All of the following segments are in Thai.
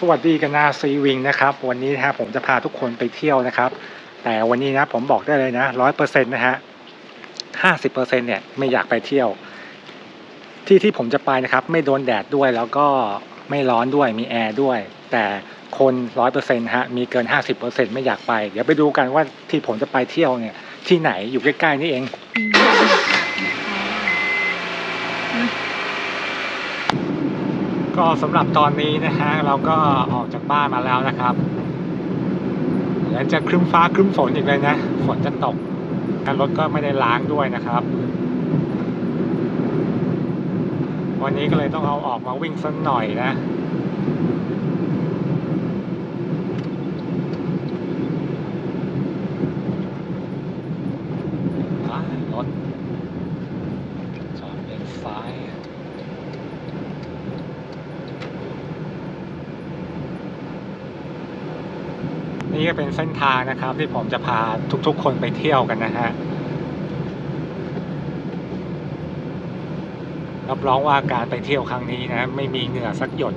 สวัสดีกันนาซีวิงนะครับ วันนี้นะฮะผมจะพาทุกคนไปเที่ยวนะครับ แต่วันนี้นะผมบอกได้เลยนะร้อยเปอร์เซ็นต์นะฮะห้าสิบเปอร์เซ็นต์เนี่ยไม่อยากไปเที่ยว ที่ที่ผมจะไปนะครับ ไม่โดนแดดด้วยแล้วก็ไม่ร้อนด้วยมีแอร์ด้วย แต่คนร้อยเปอร์เซ็นต์ฮะมีเกินห้าสิบเปอร์เซ็นต์ไม่อยากไป เดี๋ยวไปดูกันว่าที่ผมจะไปเที่ยวเนี่ยที่ไหนอยู่ใกล้ๆนี่เอง ก็สำหรับตอนนี้นะฮะเราก็ออกจากบ้านมาแล้วนะครับแล้วจะครึ้มฟ้าครึ้มฝนอีกเลยนะ ฝนจะตกรถก็ไม่ได้ล้างด้วยนะครับ วันนี้ก็เลยต้องเอาออกมาวิ่งสักหน่อยนะ อ่ารถจอดเลนซ้าย นี่ก็ เป็นเส้นทางนะครับ ที่ผมจะพาทุกๆ คนไปเที่ยวกันนะฮะรับรองว่าการไปเที่ยวครั้งนี้นะ ไม่มีเหงื่อสักหยด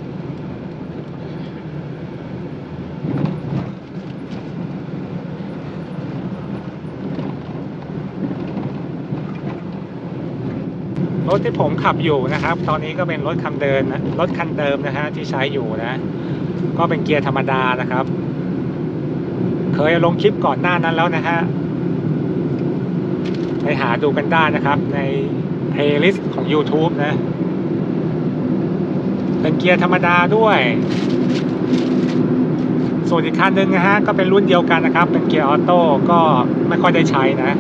รถที่ผมขับอยู่นะครับ ตอนนี้ก็เป็นรถคันเดิมนะรถคันเดิมนะฮะที่ใช้อยู่นะ ก็เป็นเกียร์ธรรมดานะครับ เคยลงคลิปก่อนหน้านั้นแล้วนะฮะไปหาดูกันได้นะครับ ในเพลย์ลิสต์ของ YouTube นะ เป็นเกียร์ธรรมดาด้วย ส่วนอีกคันหนึ่งนะฮะ ก็เป็นรุ่นเดียวกันนะครับ เป็นเกียร์ออโต้ก็ไม่ค่อยได้ใช้นะ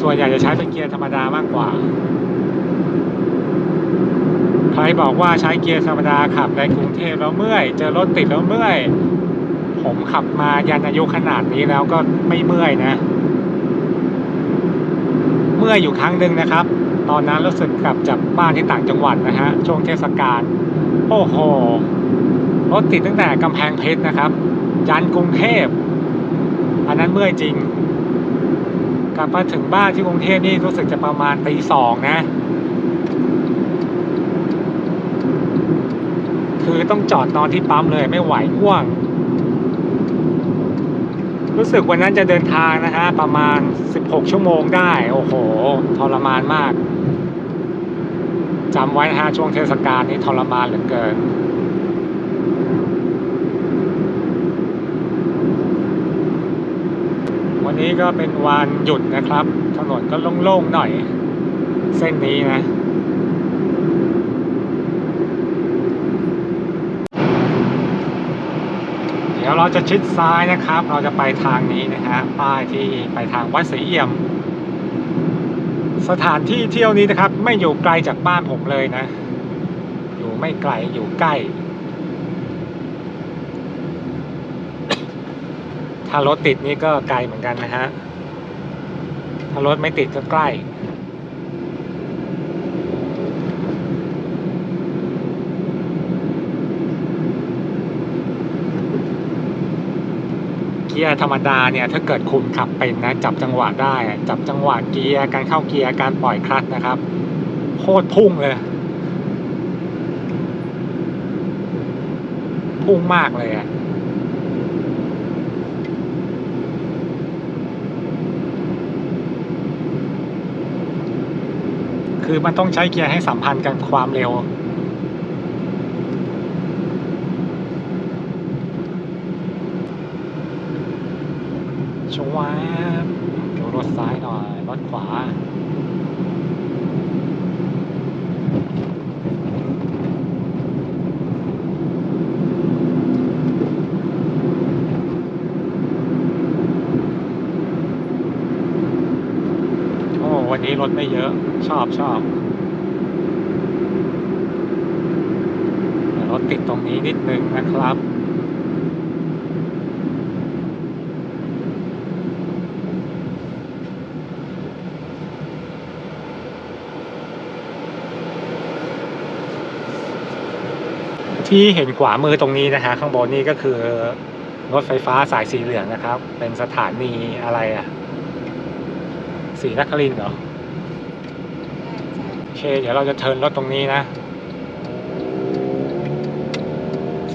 ส่วนใหญ่จะใช้เป็นเกียร์ธรรมดามากกว่า ใครบอกว่าใช้เกียร์ธรรมดาขับในกรุงเทพแล้วเมื่อย เจอรถติดแล้วเมื่อย ผมขับมายันอายุขนาดนี้แล้วก็ไม่เมื่อยนะ เมื่อยอยู่ครั้งหนึ่งนะครับ ตอนนั้นรู้สึกกลับจากบ้านที่ต่างจังหวัดนะฮะช่วงเทศกาลโอ้โหรถติดตั้งแต่กำแพงเพชรนะครับ ยันกรุงเทพอันนั้นเมื่อยจริง กลับมาถึงบ้านที่กรุงเทพนี่รู้สึกจะประมาณตีสองนะ คือต้องจอดนอนที่ปั๊มเลยไม่ไหวง่วง รู้สึกวันนั้นจะเดินทางนะฮะประมาณ 16 ชั่วโมงได้ โอ้โห ทรมานมากจำไว้นะฮะช่วงเทศกาลนี้ทรมานเหลือเกินวันนี้ก็เป็นวันหยุดนะครับ ถนนก็โล่งๆหน่อย เส้นนี้นะ เดี๋ ยวเราจะชิดซ้ายนะครับ เราจะไปทางนี้นะฮะป้ายที่ไปทางวัดศรีเอี่ยม สถานที่เที่ยวนี้นะครับ ไม่อยู่ไกลจากบ้านผมเลยนะ อยู่ไม่ไกลอยู่ใกล้ ถ้ารถติดนี่ก็ไกลเหมือนกันนะฮะถ้ารถไม่ติดก็ใกล้ เกียร์ธรรมดาเนี่ยถ้าเกิดคุณขับเป็นนะจับจังหวะได้ จับจังหวะเกียร์การเข้าเกียร์การปล่อยคลัตช์นะครับโคตรพุ่งเลยพุ่งมากเลยอะคือมันต้องใช้เกียร์ให้สัมพันธ์กันความเร็ว ชวาบดูรถซ้ายหน่อย รถขวาโอ้วันนี้รถไม่เยอะ ชอบชอบรถติดตรงนี้นิดนึงนะครับ ที่เห็นขวามือตรงนี้นะฮะข้างบนนี่ก็คือรถไฟฟ้าสายสีเหลืองนะครับ เป็นสถานีอะไรอะสีนครินเหรอโอเค เดี๋ยวเราจะเทิร์นรถตรงนี้นะ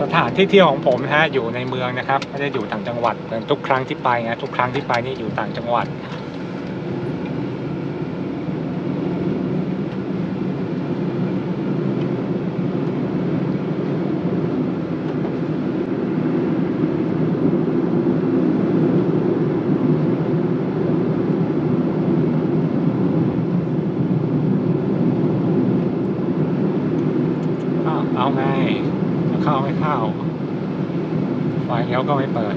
สถานที่เที่ยวของผมนะฮะอยู่ในเมืองนะครับ ไม่ได้อยู่ต่างจังหวัดเหมือนทุกครั้งที่ไปนะทุกครั้งที่ไปนี่อยู่ต่างจังหวัด อ้าวเอาไงจะเข้าไม่เข้า ไฟเลี้ยวก็ไม่เปิด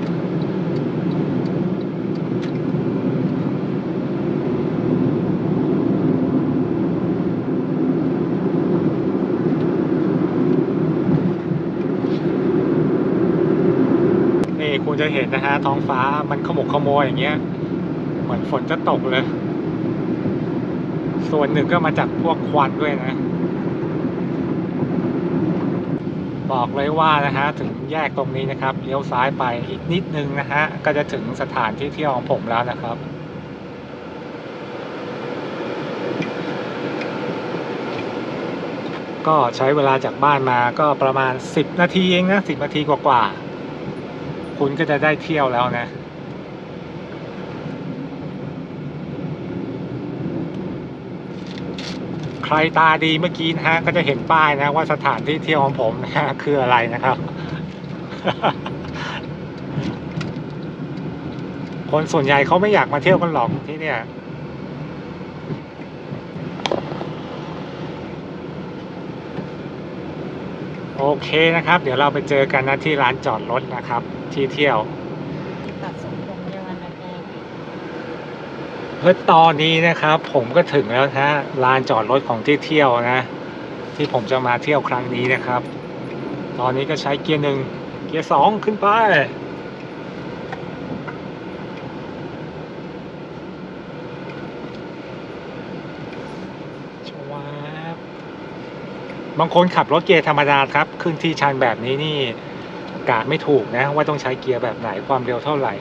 นี่คุณจะเห็นนะฮะท้องฟ้ามันขมุกขโมยอย่างเงี้ย เหมือนฝนจะตกเลย ส่วนหนึ่งก็มาจากพวกควันด้วยนะ บอกเลยว่านะฮะถึงแยกตรงนี้นะครับเลี้ยวซ้ายไปอีกนิดนึงนะฮะก็จะถึงสถานที่เที่ยวของผมแล้วนะครับก็ใช้เวลาจากบ้านมาก็ประมาณ 10 นาทีเองนะ10 นาทีกว่าๆ คุณก็จะได้เที่ยวแล้วนะ ใครตาดีเมื่อกี้นะฮะก็จะเห็นป้ายนะว่าสถานที่เที่ยวของผมนะฮะคืออะไรนะครับ คนส่วนใหญ่เขาไม่อยากมาเที่ยวกันหรอกที่เนี่ยโอเคนะครับ เดี๋ยวเราไปเจอกันนะที่ร้านจอดรถนะครับ ที่เที่ยว ตัดสมตรงเดียวกันนะแก เพื่อตอนนี้นะครับ ผมก็ถึงแล้วนะฮะลานจอดรถของที่เที่ยวนะ ที่ผมจะมาเที่ยวครั้งนี้นะครับ ตอนนี้ก็ใช้เกียร์หนึ่งเกียร์สองขึ้นไปชวาบบางคนขับรถเกียร์ธรรมดาครับ ขึ้นที่ชันแบบนี้นี่กะไม่ถูกนะ ว่าต้องใช้เกียร์แบบไหนความเร็วเท่าไหร่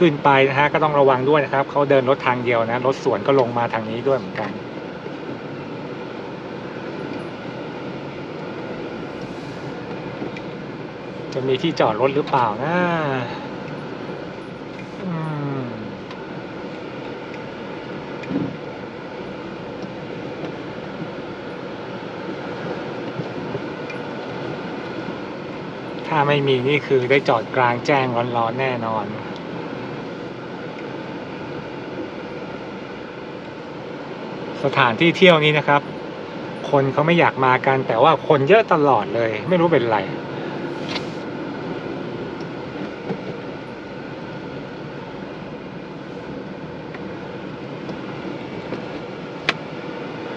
ขึ้นไปนะฮะก็ต้องระวังด้วยนะครับเขาเดินรถทางเดียวนะรถสวนก็ลงมาทางนี้ด้วยเหมือนกันจะมีที่จอดรถหรือเปล่านะถ้าไม่มีนี่คือได้จอดกลางแจ้งร้อนๆแน่นอน สถานที่เที่ยวนี้นะครับ คนเขาไม่อยากมากัน แต่ว่าคนเยอะตลอดเลย ไม่รู้เป็นไร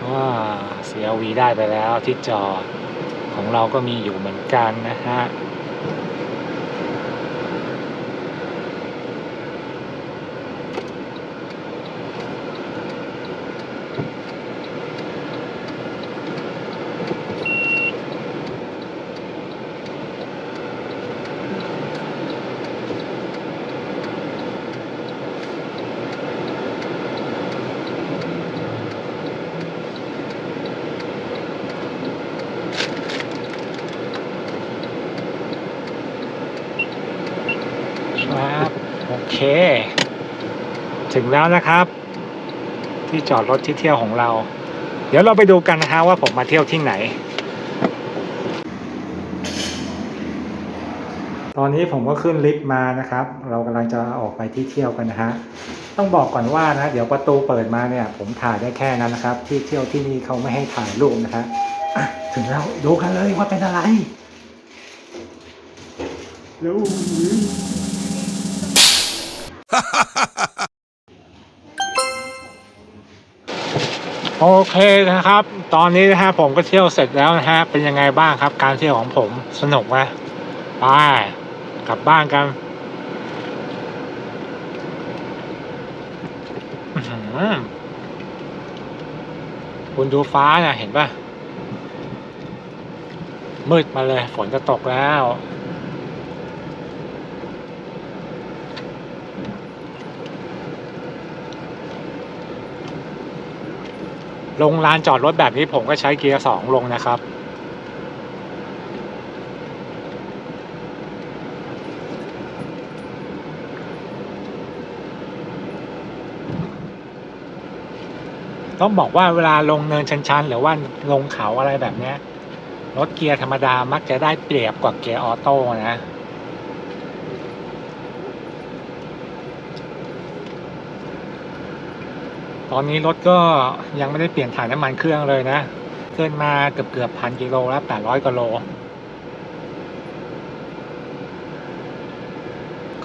ว่าเสียวีได้ไปแล้วที่จอดของเราก็มีอยู่เหมือนกันนะฮะ ครับ โอเค ถึงแล้วนะครับ ที่จอดรถที่เที่ยวของเรา เดี๋ยวเราไปดูกันนะฮะว่าผมมาเที่ยวที่ไหน ตอนนี้ผมก็ขึ้นลิฟต์มานะครับ เรากำลังจะออกไปที่เที่ยวกันนะฮะต้องบอกก่อนว่านะ เดี๋ยวประตูเปิดมาเนี่ย ผมถ่ายได้แค่นั้นนะครับ ที่เที่ยวที่นี่เขาไม่ให้ถ่ายรูปนะฮะถึงแล้วดูกันเลยว่าเป็นอะไรเร็ว โอเคนะครับ ตอนนี้นะฮะผมก็เที่ยวเสร็จแล้วนะฮะ เป็นยังไงบ้างครับ การเที่ยวของผมสนุกไหมไปกลับบ้านกันคุณดูฟ้าเนี่ยเห็นป่ะ มืดมาเลย ฝนจะตกแล้ว ลงลานจอดรถแบบนี้ผมก็ใช้เกียร์สองลงนะครับ ต้องบอกว่าเวลาลงเนินชันๆ หรือว่าลงเขาอะไรแบบนี้รถเกียร์ธรรมดามักจะได้เปรียบกว่าเกียร์ออโต้นะ ตอนนี้รถก็ยังไม่ได้เปลี่ยนถ่ายน้ำมันเครื่องเลยนะเกินมาเกือบเกือบพันกิโลแล้วแปดร้อยกิโล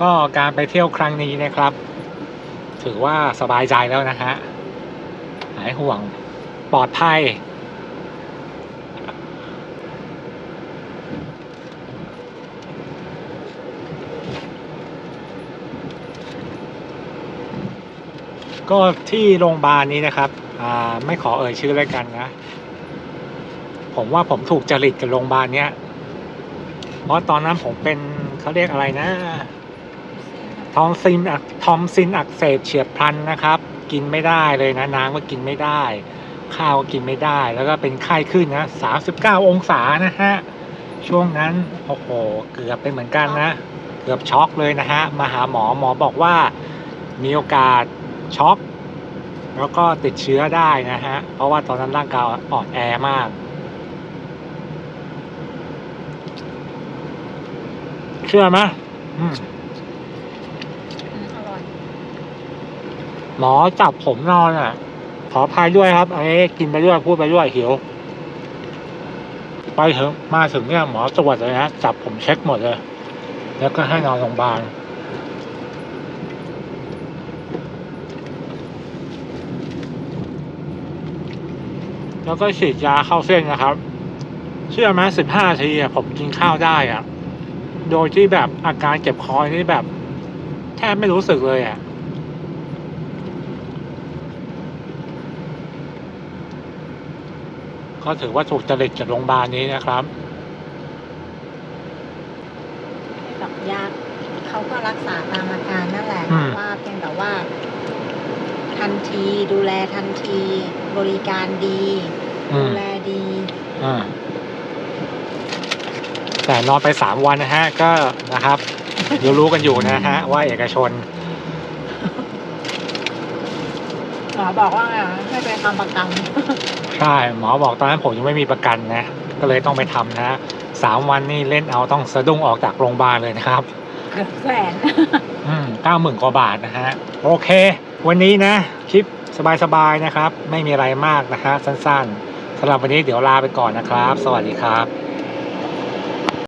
ก็การไปเที่ยวครั้งนี้นะครับ ถือว่าสบายใจแล้วนะฮะ หายห่วงปลอดภัย ก็ที่โรงพยาบาลนี้นะครับไม่ขอเอ่ยชื่อแล้วกันนะ ผมว่าผมถูกจริตกับโรงพยาบาลเนี้ยเพราะตอนนั้นผมเป็นเขาเรียกอะไรนะทอมซินอักทอมซินอักเสบเฉียบพลันนะครับ กินไม่ได้เลยนะน้ำก็กินไม่ได้ ข้าวก็กินไม่ได้ แล้วก็เป็นไข้ขึ้นนะ39องศานะฮะช่วงนั้นโอ้โหเกือบเป็นเหมือนกันนะ เกือบช็อกเลยนะฮะมาหาหมอหมอบอกว่ามีโอกาส ช็อกแล้วก็ติดเชื้อได้นะฮะ เพราะว่าตอนนั้นร่างกายอ่อนแอมาก เชื่อไหมอืมอืมอร่อยหมอจับผมนอนอะ ขออภัยด้วยครับ ไอ้กินไปด้วยพูดไปด้วยหิว ไปถึงมาถึงเนี่ยหมอตรวจเลยนะจับผมเช็คหมดเลย แล้วก็ให้นอนโรงพยาบาล แล้วก็ฉีดยาเข้าเส้นนะครับ เชื่อไหมสิบห้าทีอะผมกินข้าวได้อะโดยที่แบบอาการเจ็บคอนี่แบบ แทบไม่รู้สึกเลยอะก็ถือว่าถูกจริตจากโรงพยาบาลนี้นะครับกับยาเขาก็รักษาตามอาการนั่นแหละอืมแต่ว่าเพียงแต่ว่า ทันทีดูแลทันที บริการดีอืดูมแลดีอ่าแต่นอนไปสามวันนะฮะ ก็นะครับ เดี๋ยวรู้กันอยู่นะฮะ ว่าเอกชนหมอบอกว่าไงให้ไปทำประกัน ใช่หมอบอกตอนนั้นผมยังไม่มีประกันนะ ก็เลยต้องไปทำนะฮะสามวันนี่เล่นเอาต้องสะดุ้งออกจากโรงพยาบาลเลยนะครับ เกือบแสน อืมเก้าหมื่นกว่าบาทนะฮะ โอเค วันนี้นะ คลิป สบายๆนะครับ ไม่มีอะไรมากนะฮะสั้นๆสำหรับวันนี้เดี๋ยวลาไปก่อนนะครับ สวัสดีครับ